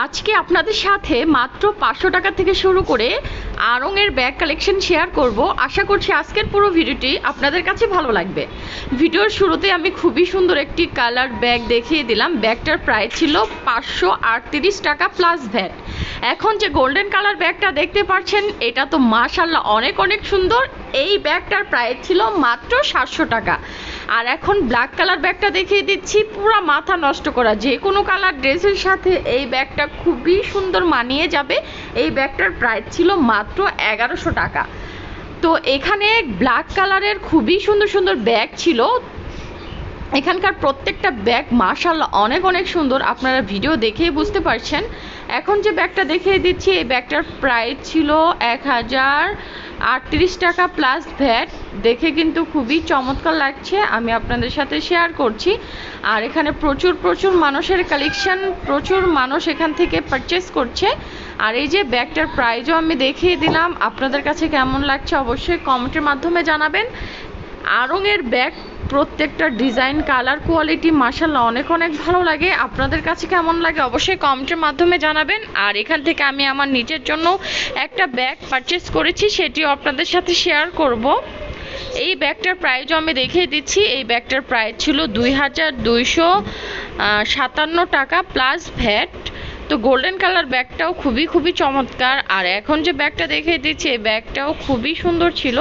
আজকে আপনাদের সাথে মাত্র পাঁচশো টাকা থেকে শুরু করে আড়ংয়ের ব্যাগ কালেকশন শেয়ার করব। আশা করছি আজকের পুরো ভিডিওটি আপনাদের কাছে ভালো লাগবে। ভিডিওর শুরুতে আমি খুবই সুন্দর একটি কালার ব্যাগ দেখিয়ে দিলাম। ব্যাগটার প্রাইস ছিল পাঁচশো আটত্রিশ টাকা প্লাস ভ্যাট এখন যে গোল্ডেন কালার ব্যাগটা দেখতে পাচ্ছেন, এটা তো মাশাল্লাহ অনেক অনেক সুন্দর। এই ব্যাগটার প্রাইস ছিল মাত্র সাতশো টাকা। আর এখন ব্ল্যাক কালার ব্যাগটা দেখিয়ে দিচ্ছি, পুরো মাথা নষ্ট করা। যে কোনো কালার ড্রেসের সাথে এই ব্যাগটা খুবই সুন্দর মানিয়ে যাবে। এই ব্যাগটার প্রাইস ছিল মাত্র এগারোশো টাকা। তো এখানে ব্ল্যাক কালারের খুবই সুন্দর সুন্দর ব্যাগ ছিল। এখানকার প্রত্যেকটা ব্যাগ মাশাল্লাহ অনেক অনেক সুন্দর। আপনারা ভিডিও দেখেই বুঝতে পারছেন। এখন যে ব্যাগটা দেখিয়ে দিচ্ছি, এই ব্যাগটার প্রাইস ছিল এক হাজার আটত্রিশ টাকা প্লাস ভ্যাট দেখে কিন্তু খুবই চমৎকার লাগছে, আমি আপনাদের সাথে শেয়ার করছি। আর এখানে প্রচুর প্রচুর মানুষের কালেকশন প্রচুর মানুষ এখান থেকে পারচেস করছে। আর এই যে ব্যাগটার প্রাইজও আমি দেখিয়ে দিলাম। আপনাদের কাছে কেমন লাগছে অবশ্যই কমেন্টের মাধ্যমে জানাবেন। আড়ংয়ের ব্যাগ প্রত্যেকটা ডিজাইন, কালার কোয়ালিটি মাসাল্লাহ অনেক অনেক ভালো লাগে। আপনাদের কাছে কেমন লাগে অবশ্যই কমেন্টের মাধ্যমে জানাবেন। আর এখান থেকে আমি আমার নিজের জন্য একটা ব্যাগ পারচেস করেছি, সেটিও আপনাদের সাথে শেয়ার করব। এই ব্যাগটার প্রাইসও আমি দেখিয়ে দিচ্ছি। এই ব্যাগটার প্রাইস ছিল দুই হাজার দুইশো সাতান্ন টাকা প্লাস ভ্যাট তো গোল্ডেন কালার ব্যাগটাও খুবই খুবই চমৎকার। আর এখন যে ব্যাগটা দেখিয়ে দিচ্ছি, এই ব্যাগটাও খুবই সুন্দর ছিল।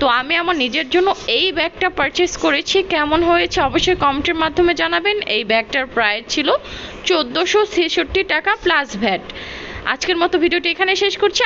তো আমি আমার নিজের জন্য এই ব্যাগটা পারচেস করেছি। কেমন হয়েছে অবশ্যই কমেন্টের মাধ্যমে জানাবেন। এই ব্যাগটার প্রাইস ছিল চোদ্দোশো ছেষট্টি টাকা প্লাস ভ্যাট আজকের মতো ভিডিওটি এখানে শেষ করছি।